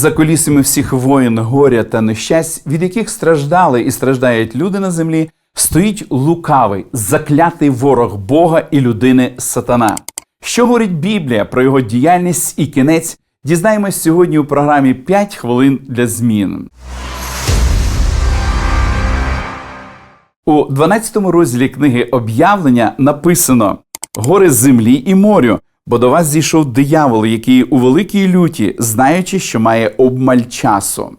За колісами всіх воїн, горя та нещасть, від яких страждали і страждають люди на землі, стоїть лукавий, заклятий ворог Бога і людини Сатана. Що говорить Біблія про його діяльність і кінець? Дізнаємось сьогодні у програмі «5 хвилин для змін. У 12 розділі книги об'явлення написано: Гори землі і морю, бо до вас зійшов диявол, який у великій люті, знаючи, що має обмаль часу.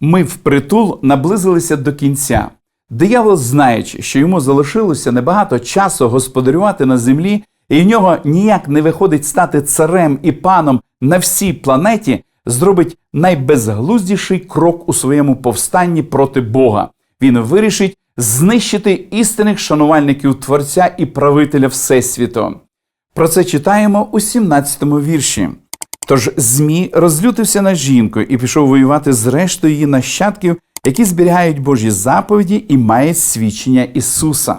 Ми впритул наблизилися до кінця. Диявол, знаючи, що йому залишилося небагато часу господарювати на землі, і в нього ніяк не виходить стати царем і паном на всій планеті, зробить найбезглуздіший крок у своєму повстанні проти Бога. Він вирішить знищити істинних шанувальників Творця і правителя Всесвіту. Про це читаємо у 17-му вірші. Тож Змій розлютився на жінку і пішов воювати з рештою її нащадків, які зберігають Божі заповіді і мають свідчення Ісуса.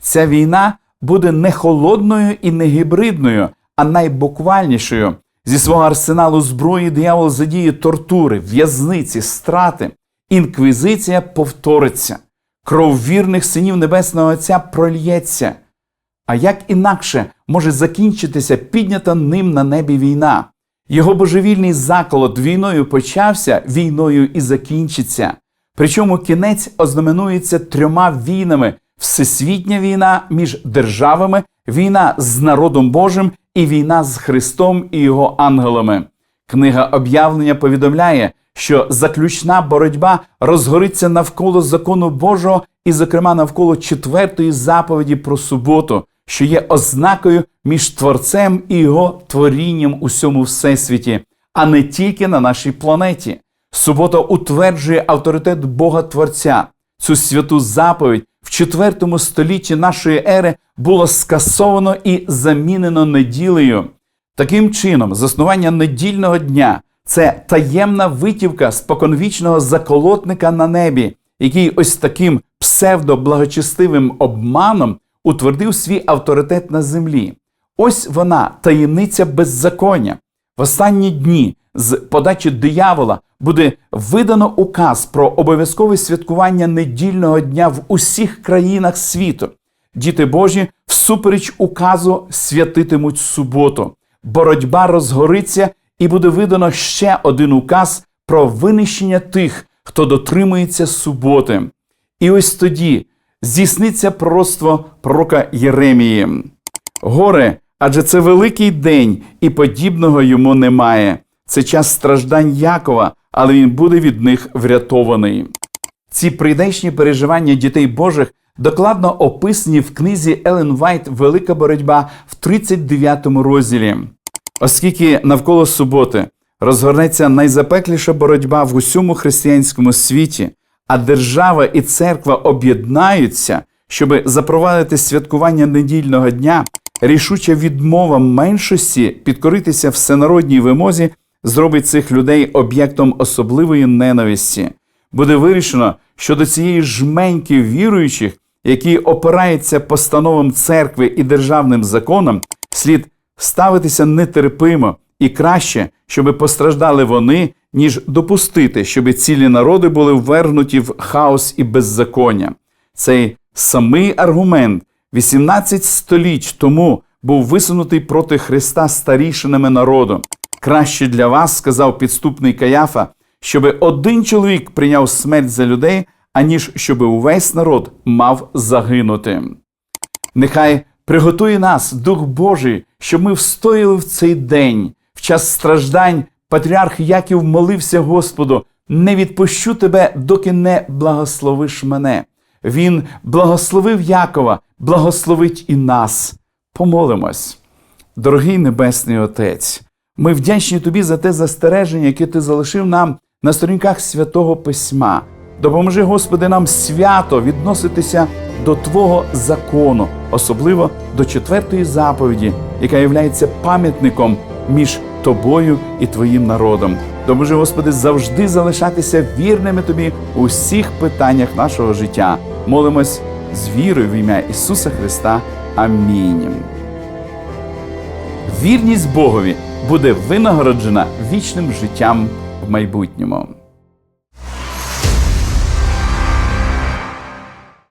Ця війна буде не холодною і не гібридною, а найбуквальнішою. Зі свого арсеналу зброї диявол задіє тортури, в'язниці, страти. Інквізиція повториться. Кров вірних синів Небесного Отця прольється. А як інакше може закінчитися піднята ним на небі війна? Його божевільний заколот війною почався, війною і закінчиться. Причому кінець ознаменується трьома війнами: всесвітня війна між державами, війна з народом Божим і війна з Христом і його ангелами. Книга об'явлення повідомляє, що заключна боротьба розгориться навколо закону Божого і, зокрема, навколо четвертої заповіді про суботу, що є ознакою між Творцем і його творінням у всьому всесвіті, а не тільки на нашій планеті. Субота утверджує авторитет Бога Творця. Цю святу заповідь в IV столітті нашої ери було скасовано і замінено неділею. Таким чином, заснування недільного дня це таємна витівка споконвічного заколотника на небі, який ось таким псевдоблагочестивим обманом утвердив свій авторитет на землі. Ось вона таємниця беззаконня. В останні дні з подачі диявола буде видано указ про обов'язкове святкування недільного дня в усіх країнах світу. Діти Божі всупереч указу святитимуть суботу. Боротьба розгориться і буде видано ще один указ про винищення тих, хто дотримується суботи. І ось тоді здійсниться пророцтво пророка Єремії. Горе, адже це великий день, і подібного йому немає. Це час страждань Якова, але він буде від них врятований. Ці прийдешні переживання дітей Божих докладно описані в книзі Елен Вайт Велика боротьба в 39 розділі. Оскільки навколо суботи розгорнеться найзапекліша боротьба в усьому християнському світі, а держава і церква об'єднаються, щоб запровадити святкування недільного дня, рішуча відмова меншості підкоритися всенародній вимозі зробить цих людей об'єктом особливої ненависті. Буде вирішено, що до цієї жменьки віруючих, які опираються постановам церкви і державним законам, слід ставитися нетерпимо і краще, щоб постраждали вони, ніж допустити, щоб цілі народи були ввергнуті в хаос і беззаконня. Цей самий аргумент 18 століть тому був висунутий проти Христа старішинами народу. Краще для вас, сказав підступний Каяфа, щоб один чоловік прийняв смерть за людей, аніж щоб увесь народ мав загинути. Нехай приготує нас, Дух Божий, щоб ми встояли в цей день. В час страждань патріарх Яків молився Господу: не відпущу тебе, доки не благословиш мене. Він благословив Якова, благословить і нас. Помолимось. Дорогий Небесний Отець, ми вдячні Тобі за те застереження, яке Ти залишив нам на сторінках святого Письма. Допоможи, Господи, нам свято відноситися до Твого закону, особливо до четвертої заповіді, яка є пам'ятником між тобою і Твоїм народом. Допоможи, Господи, завжди залишатися вірними Тобі у всіх питаннях нашого життя. Молимось з вірою в ім'я Ісуса Христа. Амінь. Вірність Богові буде винагороджена вічним життям. в майбутньому.